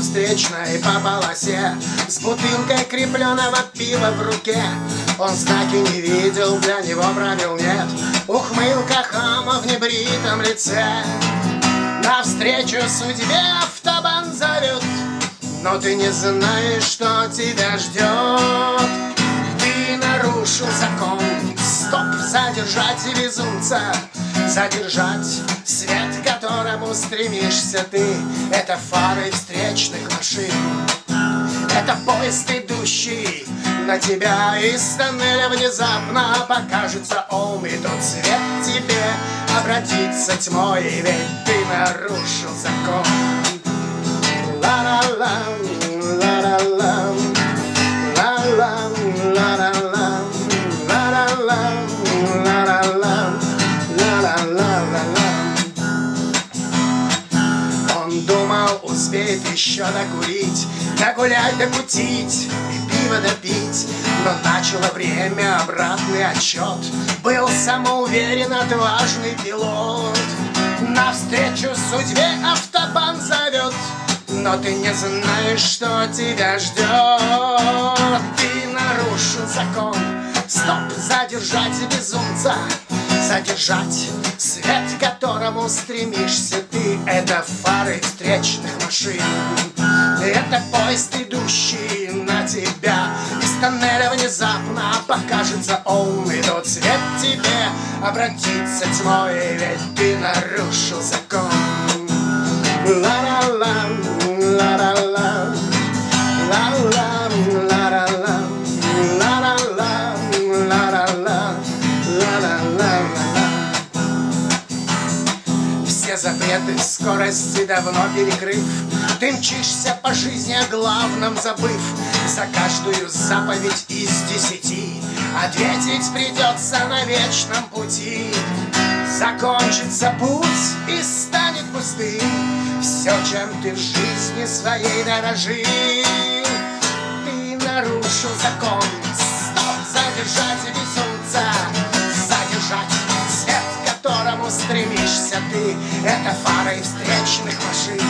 встречной по полосе С бутылкой крепленного пива в руке. Он знаки не видел, для него правил нет. Ухмылка хама в небритом лице. Навстречу судьбе автобан зовет. Но ты не знаешь, что тебя ждет. Ты нарушил закон. Стоп, задержать безумца Задержать свет, которому стремишься ты. Это фары встречных машин. Это поезд, идущий на тебя. Из тоннеля внезапно покажется он. И тот свет тебе обратится тьмой. Ведь ты нарушил закон. Ла-ла-ла, Думал, успеет еще докурить Догулять, докутить и пиво допить. Но начало время обратный отчет. Был самоуверен, отважный пилот. Навстречу судьбе автобан зовет. Но ты не знаешь, что тебя ждет. Ты нарушил закон. Стоп, задержать безумца Задержать свет, к которому стремишься ты. Это фары встречных машин. Это поезд, идущий на тебя. Из тоннеля внезапно покажется он. И тот свет тебе обратится тьмой. Ведь ты нарушил закон. Ла-ла-ла, Все запреты скорости давно перекрыв. Ты мчишься по жизни о главном забыв. За каждую заповедь из десяти Ответить придется на вечном пути. Закончится путь и станет пустым. Все, чем ты в жизни своей дорожил Ты нарушил закон стремишься ты. Это фары встречных машин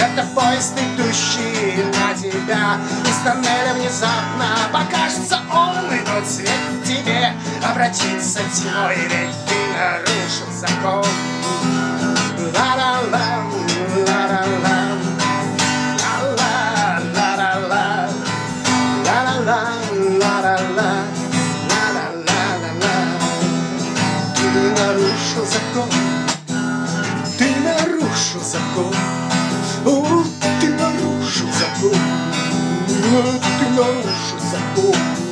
это поезд, идущий на тебя. Из тоннеля внезапно покажется он И тот свет тебе обратится тьмой. Ведь ты нарушил закон. Ла-ла-ла, нарушил закон о, ты нарушил закон, О, ты нарушил закон.